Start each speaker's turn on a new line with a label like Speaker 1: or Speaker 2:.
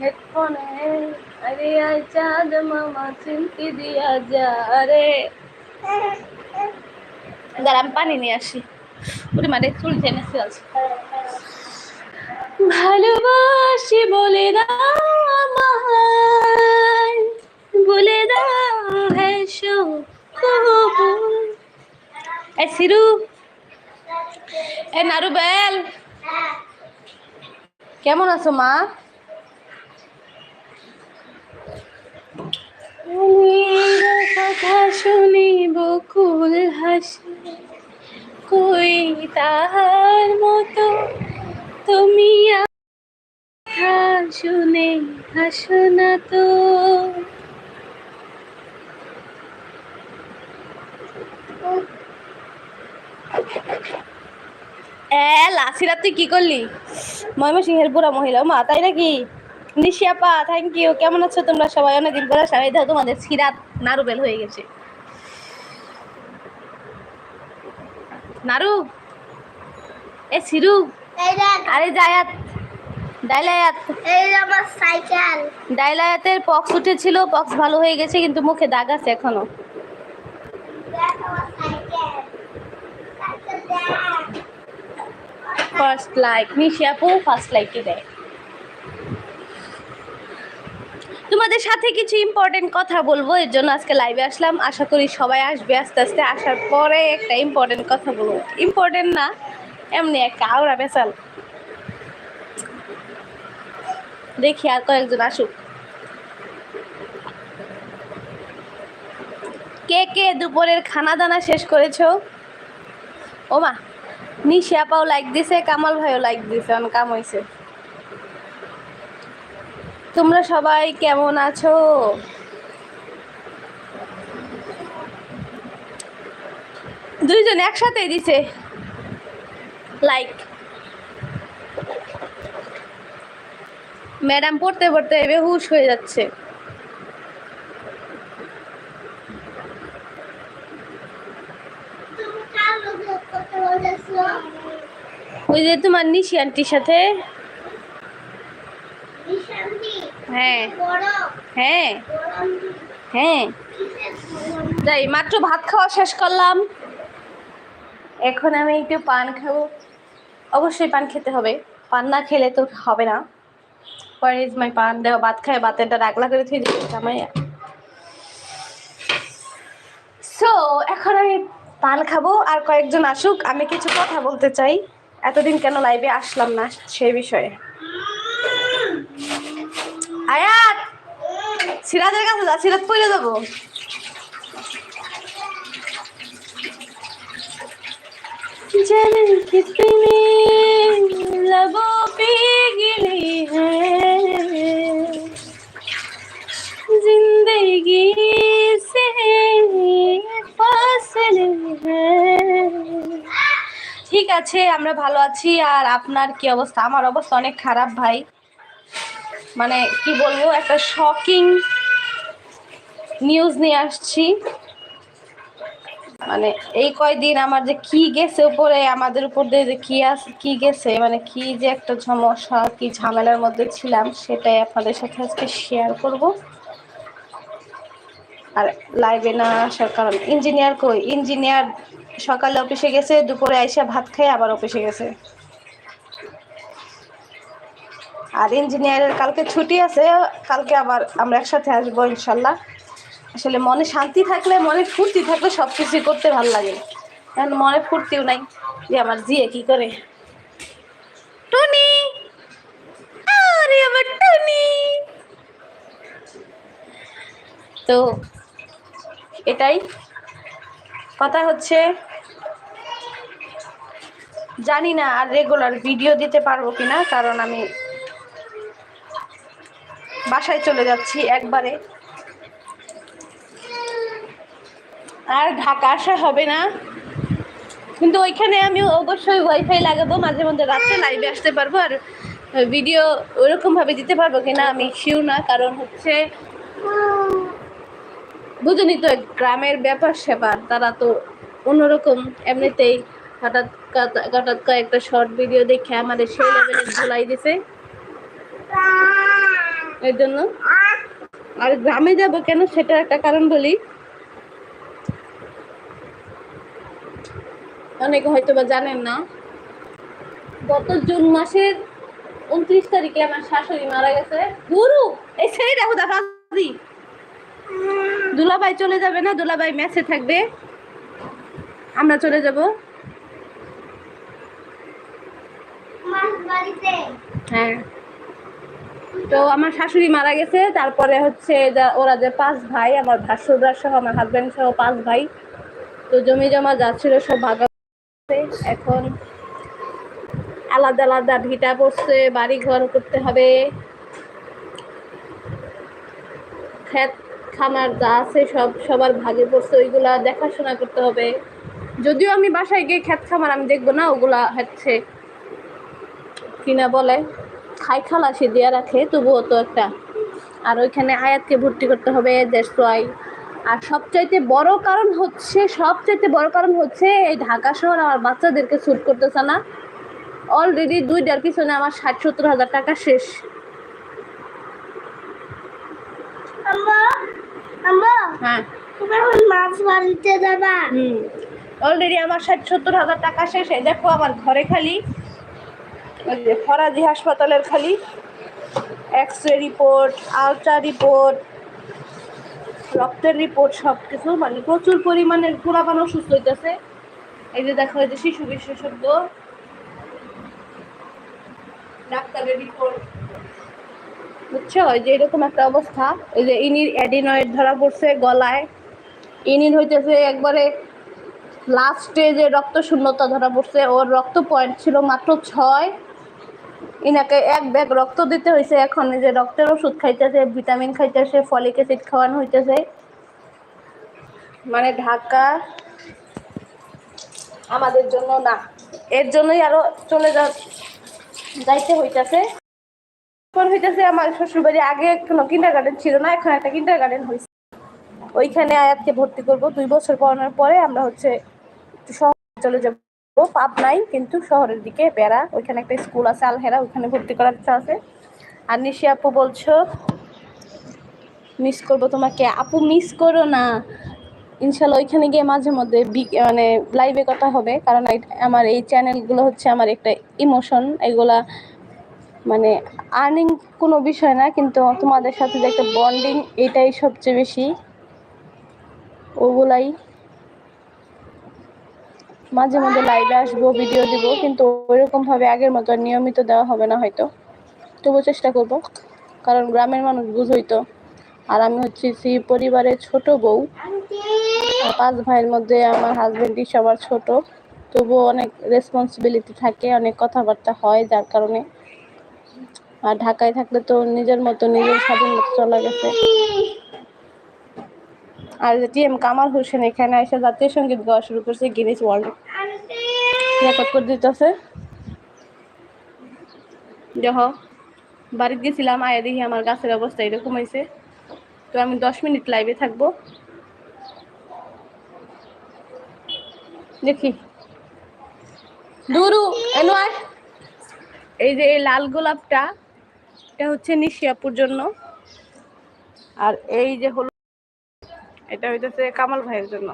Speaker 1: হেডফোনে আরে আয় চাঁদ মামা চিমকি দিয়া যা রে গরম পানি নিয়ে আসি। ওরে চুল টেনেছে আছে ভালোবাসি বলে দাও আমায়। বলে দাও এ সিরু এ নারু কেমন আছো মা? কথা শুনি বকুল হাসি। কই তাহার মতো তুমি শুনে হাসো না তো। এ লাসিরা তুই কি করলি? ময়মনসিংহের বুড়া মহিলা মা, তাই নাকি? নিশিয়াপা থ্যাংক ইউ কেমন আছো তোমরা সবাই? অনেকদিন পরে সবাই দেখো তোমাদের সিরাত নারুবেল হয়ে গেছে। নারু! এ সিরু! আরে জায়াত! ডাইলায়াত!
Speaker 2: এই আমার সাইকেল।
Speaker 1: ডাইলায়াতের পক্স উঠেছিল পক্স ভালো হয়ে গেছে কিন্তু মুখে দাগ আছে
Speaker 2: এখনও।
Speaker 1: ফার্স্ট লাইক নিশিয়াপু ফার্স্ট লাইকে দেয় তোমাদের সাথে কিছু ইম্পর্টেন্ট কথা বলব, এর জন্য আজকে লাইভে আসলাম। আশা করি সবাই আসবে আস্তে আস্তে। আসার পরে একটা ইম্পর্টেন্ট কথা বলব। ইম্পর্টেন্ট না, এমনি একটা আওড়া বেসাল দেখি আর কয়েকজন আসুক। কে কে দুপুরের খানা দানা শেষ করেছ? ওমা, নিশি আপাও লাইক দিছে, কামাল ভাইও লাইক দিছে অন কাম হইছে। তোমরা সবাই কেমন আছো? দুইজন একসাথে দিছে। লাইক ম্যাডাম পড়তে পড়তে বেহুশ হয়ে যাচ্ছে। ওই যে তোমার নিশি আন্টির সাথে। হ্যাঁ। হ্যাঁ। হ্যাঁ। যাই, মাত্র ভাত খাওয়া শেষ করলাম। এখন আমি একটু পান খাব। অবশ্যই পান খেতে হবে। পান না খেলে তো হবে না। পরে ইজ মাই পান? দেওয়া ভাত খায় ভাতেরটা রাগলা করে থুই জামাই সো এখন আমি পান খাব আর কয়েকজন আসুক, আমি কিছু কথা বলতে চাই। এতদিন কেন লাইভে আসলাম না সেই বিষয়ে? আয়াত সিরাজের কাছে যা সিরাজ পড়ে যাবো जन्म कितने लबों पे गिली है जिंदगी से फासले है ঠিক আছে আমরা ভালো আছি আর আপনার কি অবস্থা আমার অবস্থা অনেক খারাপ ভাই মানে কি বলব, একটা শকিং নিউজ নিয়ে আসছি। মানে এই কয়দিন আমার যে কি গেছে উপরে, আমাদের উপর দিয়ে যে কি আস, কি গেছে মানে কি যে একটা সমস্যা কি ঝামেলার মধ্যে ছিলাম, সেটাই আপনাদের সাথে আজকে শেয়ার করব। আর লাইভে না আসার কারণ ইঞ্জিনিয়ার কই? ইঞ্জিনিয়ার সকালে অফিসে গেছে, দুপুরে আইসা ভাত খেয়ে আবার অফিসে গেছে। আর ইঞ্জিনিয়ারের কালকে ছুটি আছে, কালকে আবার আমরা একসাথে আসব ইনশাল্লাহ। আসলে মনে শান্তি থাকলে, মনে ফুর্তি থাকলে সব কিছুই করতে ভালো লাগে। এখন মনে ফুর্তিও নাই যে আমার জিয়ে কি করে। টুনি! আমার টুনি! তো এটাই। কথা হচ্ছে, জানি না আর রেগুলার ভিডিও দিতে পারব কিনা, কারণ আমি বাসায় চলে যাচ্ছি একবারে। আর ঢাকা আসা হবে না। কিন্তু ওইখানে আমি অবশ্যই ওয়াইফাই লাগাবো, মাঝে মধ্যে রাত্রে লাইভে আসতে পারব আর ভিডিও ওরকম ভাবে দিতে পারব কিনা আমি শিও না, কারণ হচ্ছে বুঝুনি তো গ্রামের ব্যাপার স্যাপার, তারা তো অন্যরকম। এমনিতেই হঠাৎ হঠাৎ কয়েকটা শর্ট ভিডিও দেখে আমাদের সেই লেভেলে ভুলাই দিছে! এর জন্য আর গ্রামে যাব কেন সেটা একটা কারণ বলি। অনেকে হয়তো বা জানেন না। গত জুন মাসের উনত্রিশ তারিখে আমার শাশুড়ি মারা গেছে। গুরু এই ছেড়ে দেখো দেখা দুলাভাই চলে যাবে না দুলাভাই মেসে থাকবে। আমরা চলে যাব। হ্যাঁ। তো আমার শাশুড়ি মারা গেছে, তারপরে হচ্ছে ওরা যে পাঁচ ভাই, আমার ভাসুররা সহ, আমার হাজব্যান্ড সহ পাঁচ ভাই। তো জমি জমা যাচ্ছিল সব ভাগ এখন আলাদা আলাদা ভিটা পড়ছে বাড়ি ঘর করতে হবে। ক্ষেত, খামার যা আছে সব সবার ভাগে পড়ছে, ওইগুলা দেখাশোনা করতে হবে। যদিও আমি বাসায় গিয়ে ক্ষেত খামার আমি দেখব না, ওগুলা হচ্ছে কিনা বলে। খাই খালাসি দিয়ে রাখে তবুও তো একটা। আর ওইখানে আয়াতকে ভর্তি করতে হবে দ্যাটস ওয়াই আর সবচাইতে বড় কারণ হচ্ছে সবচাইতে বড় কারণ হচ্ছে এই ঢাকা শহর আমার বাচ্চাদেরকে স্যুট করতেছে না। অলরেডি দুইটার পিছনে আমার ষাট সত্তর হাজার টাকা শেষ।
Speaker 2: আম্মা
Speaker 1: হ্যাঁ। অলরেডি আমার ষাট সত্তর হাজার টাকা শেষ। এই দেখো আমার ঘরে খালি ফরাজি হাসপাতালের খালি X ray report ultra report রক্তের রিপোর্ট সব কিছু মানে প্রচুর পরিমাণে পুরাপান অসুস্থ হইতেছে। এই যে দেখা যে শিশু বিশেষজ্ঞ, ডাক্তারের রিপোর্ট বুঝছ? যে এরকম একটা অবস্থা। এই যে ইনির অ্যাডিনয়েড ধরা পড়ছে গলায়। ইনির হইতেছে একবারে লাস্টে যে রক্ত শূন্যতা ধরা পড়ছে। ওর রক্ত পয়েন্ট ছিল মাত্র ছয় ইনাকে এক ব্যাগ রক্ত দিতে হয়েছে এখন যে রক্তের ওষুধ খাইতেছে, ভিটামিন খাইতেছে, ফলিক অ্যাসিড খাওয়ানো হইতেছে। মানে ঢাকা আমাদের জন্য না, এর জন্যই আরও চলে যা যাইতে হইতেছে। এখন হইতেছে আমার শ্বশুরবাড়ি, আগে কোনো কিন্ডার গার্ডেন ছিল না, এখন একটা কিন্ডার গার্ডেন হয়েছে ওইখানে আয়াতকে ভর্তি করব, দুই বছর পড়ানোর পরে আমরা হচ্ছে একটু শহরে চলে যাব। পাবনাই কিন্তু শহরের দিকে বেড়া, ওইখানে একটা স্কুল আছে, আলহেরা, ওইখানে ভর্তি করার ইচ্ছা আছে। আর নিশি আপু বলছো মিস করব তোমাকে। আপু মিস করো না। ইনশাল্লাহ ওইখানে গিয়ে মাঝে মধ্যে মানে লাইভে কথা হবে, কারণ আমার এই চ্যানেলগুলো হচ্ছে আমার একটা ইমোশন এগুলা মানে আর্নিং কোনো বিষয় না, কিন্তু তোমাদের সাথে যে একটা বন্ডিং এটাই সবচেয়ে বেশি। ওগুলাই মাঝে মধ্যে লাইভে আসব ভিডিও দিব, কিন্তু ওইরকম ভাবে আগের মতো নিয়মিত দেওয়া হবে না হয়তো। তবু চেষ্টা করব, কারণ গ্রামের মানুষ বুঝই তো। আর আমি হচ্ছে সি পরিবারের ছোট বউ। পাঁচ ভাইয়ের মধ্যে আমার হাজব্যান্ডই সবার ছোট। তবুও অনেক রেসপন্সিবিলিটি থাকে, অনেক কথাবার্তা হয় যার কারণে। আর ঢাকায় থাকলে তো নিজের মতো নিজের স্বাধীন মতো চলা গেছে। আর টি এম কামাল হোসেন এখানে এসে জাতীয় সংগীত গাওয়া শুরু করছে গিনিস ওয়ার্ল্ড রেকর্ড করে দিতেছে। দেখ, বাড়িতে গেছিলাম, আয়া দেখি আমার গাছের অবস্থা এরকম হয়েছে। তো আমি দশ মিনিট লাইভে থাকব। দেখি। দুরু, এনো আয়। এই যে এই লাল গোলাপটা, এটা হচ্ছে নিশিয়াপুর জন্য। আর এই যে হলো এটা হইতেছে কামাল ভাইয়ের জন্য।